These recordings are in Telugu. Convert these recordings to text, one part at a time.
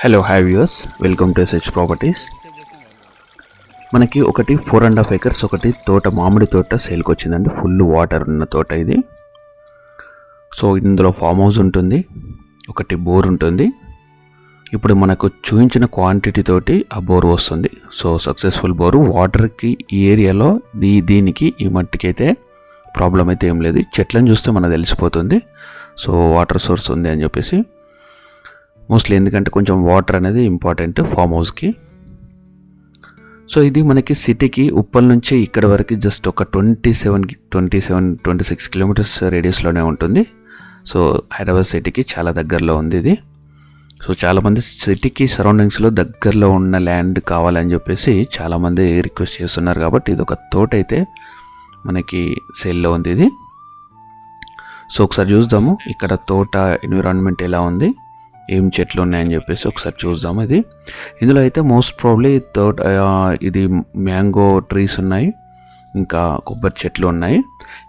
Hello hi views welcome to S H properties మనకి ఒకటి ఫోర్ అండ్ హాఫ్ ఎకర్స్ ఒకటి తోట మామిడి తోట సేల్కి వచ్చిందండి. ఫుల్ వాటర్ ఉన్న తోట ఇది. సో ఇందులో ఫామ్ హౌస్ ఉంటుంది. ఒకటి బోర్ ఉంటుంది. ఇప్పుడు మనకు చూపించిన క్వాంటిటీ తోటి ఆ బోర్ వస్తుంది. సో సక్సెస్ఫుల్ బోరు వాటర్కి ఈ ఏరియాలో దీ దీనికి ఈ మట్టికైతే ప్రాబ్లం అయితే ఏం లేదు. చెట్లను చూస్తే మనకు తెలిసిపోతుంది. సో వాటర్ సోర్స్ ఉంది అని చెప్పేసి. మోస్ట్లీ ఎందుకంటే కొంచెం వాటర్ అనేది ఇంపార్టెంట్ ఫామ్ హౌస్కి సో ఇది మనకి సిటీకి ఉప్పల్ నుంచి ఇక్కడ వరకు జస్ట్ ఒక twenty seven twenty seven twenty six kilometres రేడియస్లోనే ఉంటుంది. సో హైదరాబాద్ సిటీకి చాలా దగ్గరలో ఉంది ఇది. సో చాలామంది సిటీకి సరౌండింగ్స్లో దగ్గరలో ఉన్న ల్యాండ్ కావాలని చెప్పేసి చాలామంది రిక్వెస్ట్ చేస్తున్నారు కాబట్టి ఇది ఒక తోట అయితే మనకి సేల్లో ఉంది ఇది. సో ఒకసారి చూద్దాము. ఇక్కడ తోట ఎన్విరాన్మెంట్ ఎలా ఉంది? ఏం చెట్లు ఉన్నాయని చెప్పేసి ఒకసారి చూద్దాం ఇది. ఇందులో అయితే మోస్ట్ ప్రాబ్లీ తోట ఇది మ్యాంగో ట్రీస్ ఉన్నాయి. ఇంకా కొబ్బరి చెట్లు ఉన్నాయి.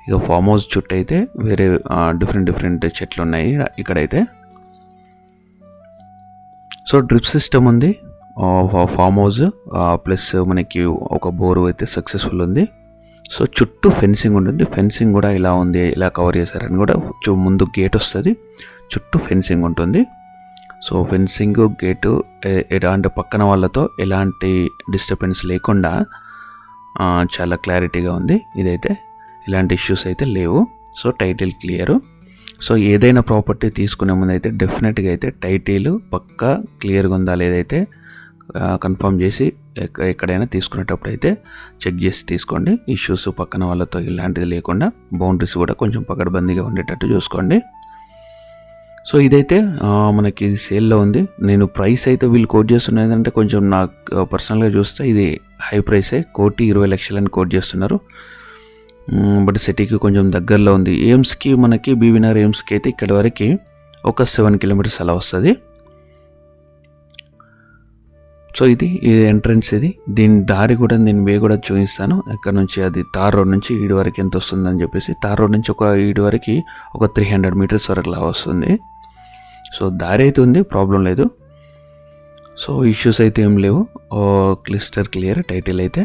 ఇక ఫామ్ హౌస్ చుట్టూ అయితే వేరే డిఫరెంట్ డిఫరెంట్ చెట్లు ఉన్నాయి ఇక్కడైతే. సో డ్రిప్ సిస్టమ్ ఉంది. ఫామ్ హౌస్ ప్లస్ మనకి ఒక బోరు అయితే సక్సెస్ఫుల్ ఉంది. సో చుట్టూ ఫెన్సింగ్ ఉంటుంది. ఫెన్సింగ్ కూడా ఇలా ఉంది ఇలా కవర్ చేశారని కూడా ముందు గేట్ వస్తుంది. చుట్టూ ఫెన్సింగ్ ఉంటుంది. సో ఫెన్సింగ్ గేటు ఎలాంటి పక్కన వాళ్ళతో ఎలాంటి డిస్టర్బెన్స్ లేకుండా చాలా క్లారిటీగా ఉంది. ఇదైతే ఇలాంటి ఇష్యూస్ అయితే లేవు. సో టైటిల్ క్లియరు సో ఏదైనా ప్రాపర్టీ తీసుకునే ముందు అయితే డెఫినెట్గా అయితే టైటిల్ పక్కా క్లియర్గా ఉందా లేదైతే కన్ఫర్మ్ చేసి ఎక్కడైనా తీసుకునేటప్పుడు అయితే చెక్ చేసి తీసుకోండి. ఇష్యూస్ పక్కన వాళ్ళతో ఇలాంటిది లేకుండా బౌండరీస్ కూడా కొంచెం పకడ్బందీగా ఉండేటట్టు చూసుకోండి. సో ఇదైతే మనకి ఇది సేల్లో ఉంది. నేను ప్రైస్ అయితే వీళ్ళు కోట్ చేస్తున్నది అంటే కొంచెం నాకు పర్సనల్గా చూస్తే ఇది హై ప్రైసే. కోటి ఇరవై లక్షలని కోట్ చేస్తున్నారు. బట్ సిటీకి కొంచెం దగ్గరలో ఉంది. ఎయిమ్స్కి మనకి బీవీనగర్ ఎయిమ్స్కి అయితే ఇక్కడ వరకు ఒక సెవెన్ కిలోమీటర్స్ అలా వస్తుంది. సో ఇది ఇది ఎంట్రన్స్ ఇది. దీని దారి కూడా నేను వే కూడా చూపిస్తాను. ఇక్కడ నుంచి అది తార్ రోడ్ నుంచి ఈడు వరకు ఎంత వస్తుందని చెప్పేసి. తార్ రోడ్ నుంచి ఒక ఈడు వరకు ఒక త్రీ హండ్రెడ్ మీటర్స్ వరకు లా వస్తుంది. సో దారి అయితే ఉంది ప్రాబ్లం లేదు. సో ఇష్యూస్ అయితే ఏం లేవు. క్లిస్టర్ క్లియర్ టైటిల్ అయితే.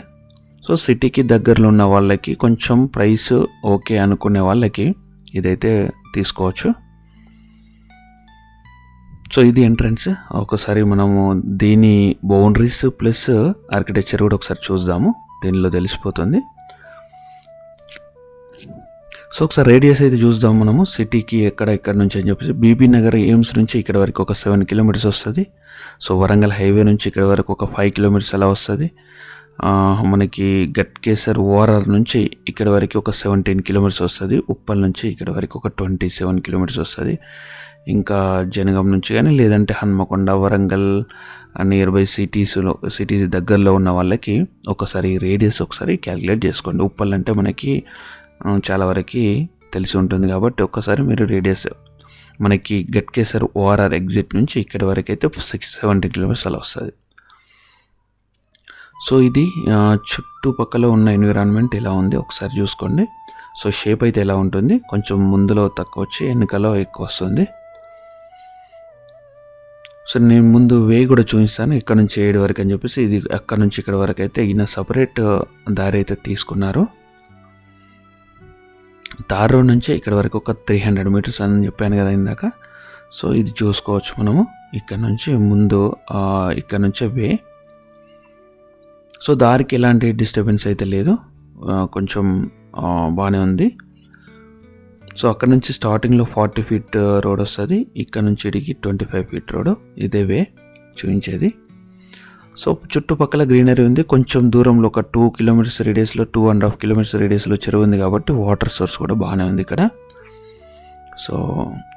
సో సిటీకి దగ్గరలో ఉన్న వాళ్ళకి కొంచెం ప్రైస్ ఓకే అనుకునే వాళ్ళకి ఇదైతే తీసుకోవచ్చు. సో ఇది ఎంట్రన్స్. ఒకసారి మనము దీని బౌండరీస్ ప్లస్ ఆర్కిటెక్చర్ కూడా ఒకసారి చూద్దాము. దీనిలో తెలిసిపోతుంది. సో ఒకసారి రేడియస్ అయితే చూద్దాం మనము. సిటీకి ఎక్కడ ఎక్కడ నుంచి అని చెప్పేసి. బీబీ నగర్ ఎయిమ్స్ నుంచి ఇక్కడ వరకు ఒక సెవెన్ కిలోమీటర్స్ వస్తుంది. సో వరంగల్ హైవే నుంచి ఇక్కడ వరకు ఒక ఫైవ్ కిలోమీటర్స్ అలా వస్తుంది. మనకి గట్కేసర్ ఓరర్ నుంచి ఇక్కడ వరకు ఒక సెవెంటీన్ కిలోమీటర్స్ వస్తుంది. ఉప్పల్ నుంచి ఇక్కడ వరకు ఒక ట్వంటీ సెవెన్ కిలోమీటర్స్ వస్తుంది. ఇంకా జనగాం నుంచి కానీ లేదంటే హన్మకొండ వరంగల్ నియర్ బై సిటీస్లో సిటీస్ దగ్గరలో ఉన్న వాళ్ళకి ఒకసారి రేడియస్ ఒకసారి క్యాలిక్యులేట్ చేసుకోండి. ఉప్పల్ అంటే మనకి చాలా వరకు తెలిసి ఉంటుంది కాబట్టి ఒక్కసారి మీరు రేడియస్ మనకి గట్కేసర్ ఓఆర్ఆర్ ఎగ్జిట్ నుంచి ఇక్కడ వరకు అయితే సిక్స్ సెవెంటీ కిలోమీటర్స్ అలా వస్తుంది. సో ఇది చుట్టుపక్కల ఉన్న ఎన్విరాన్మెంట్ ఎలా ఉంది ఒకసారి చూసుకోండి. సో షేప్ అయితే ఎలా ఉంటుంది? కొంచెం ముందులో తక్కువ వచ్చి వెనుకలో ఎక్కువ వస్తుంది. సో నేను ముందు వే కూడా చూపిస్తాను ఇక్కడ నుంచి ఏడు వరకు అని చెప్పేసి ఇది అక్కడ నుంచి ఇక్కడ వరకు అయితే ఈయన సపరేట్ దారి అయితే తీసుకున్నారు. తార్ రోడ్ నుంచి ఇక్కడ వరకు ఒక త్రీ హండ్రెడ్ మీటర్స్ అని చెప్పాను కదా ఇందాక. సో ఇది చూసుకోవచ్చు మనము. ఇక్కడ నుంచి ముందు ఇక్కడ నుంచే వే. సో దారికి ఎలాంటి డిస్టర్బెన్స్ అయితే లేదు. కొంచెం బాగానే ఉంది. సో అక్కడ నుంచి స్టార్టింగ్లో ఫార్టీ ఫీట్ రోడ్ వస్తుంది. ఇక్కడ నుంచి ఇడికి ట్వంటీ ఫైవ్ ఫీట్ రోడ్ ఇదే వే చూపించేది. సో చుట్టుపక్కల గ్రీనరీ ఉంది. కొంచెం దూరంలో ఒక టూ కిలోమీటర్స్ రేడియస్లో టూ అండ్ హాఫ్ కిలోమీటర్స్ రేడియస్లో చెరువు ఉంది కాబట్టి వాటర్ సోర్స్ కూడా బాగానే ఉంది ఇక్కడ. సో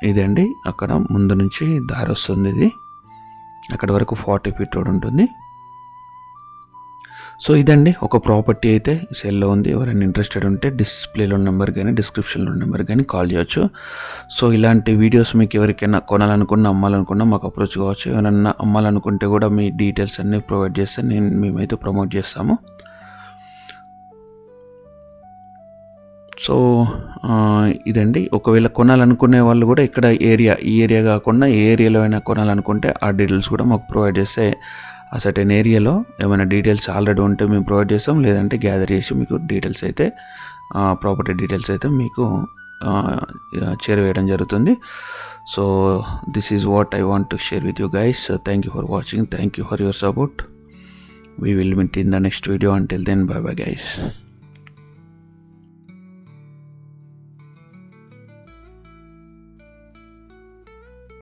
ఇదండి అక్కడ ముందు నుంచి దారి వస్తుంది ఇది. అక్కడ వరకు ఫార్టీ ఫీట్ రోడ్ ఉంటుంది. సో ఇదండి ఒక ప్రాపర్టీ అయితే సెల్లో ఉంది. ఎవరైనా ఇంట్రెస్టెడ్ ఉంటే డిస్ప్లేలో నెంబర్ కానీ డిస్క్రిప్షన్లో నెంబర్ కానీ కాల్ చేయొచ్చు. సో ఇలాంటి వీడియోస్ మీకు ఎవరికైనా కొనాలనుకున్నా అమ్మాలనుకున్నా మాకు అప్రోచ్ కావచ్చు. ఎవరైనా అమ్మాలనుకుంటే కూడా మీ డీటెయిల్స్ అన్నీ ప్రొవైడ్ చేస్తే నేను మేమైతే ప్రమోట్ చేస్తాము. సో ఇదండి. ఒకవేళ కొనాలనుకునే వాళ్ళు కూడా ఇక్కడ ఏరియా ఈ ఏరియా కాకుండా ఏ ఏరియాలో అయినా కొనాలనుకుంటే ఆ డీటెయిల్స్ కూడా మాకు ప్రొవైడ్ చేస్తే ఆ సర్టెన్ ఏరియాలో ఏమైనా డీటెయిల్స్ ఆల్రెడీ ఉంటే మేము ప్రొవైడ్ చేస్తాం లేదంటే గ్యాదర్ చేసి మీకు డీటెయిల్స్ అయితే ప్రాపర్టీ డీటెయిల్స్ అయితే మీకు చేరవేయడం జరుగుతుంది. So this is what I want to share with you guys thank you for watching thank you for your support we will meet in the next video until then bye bye guys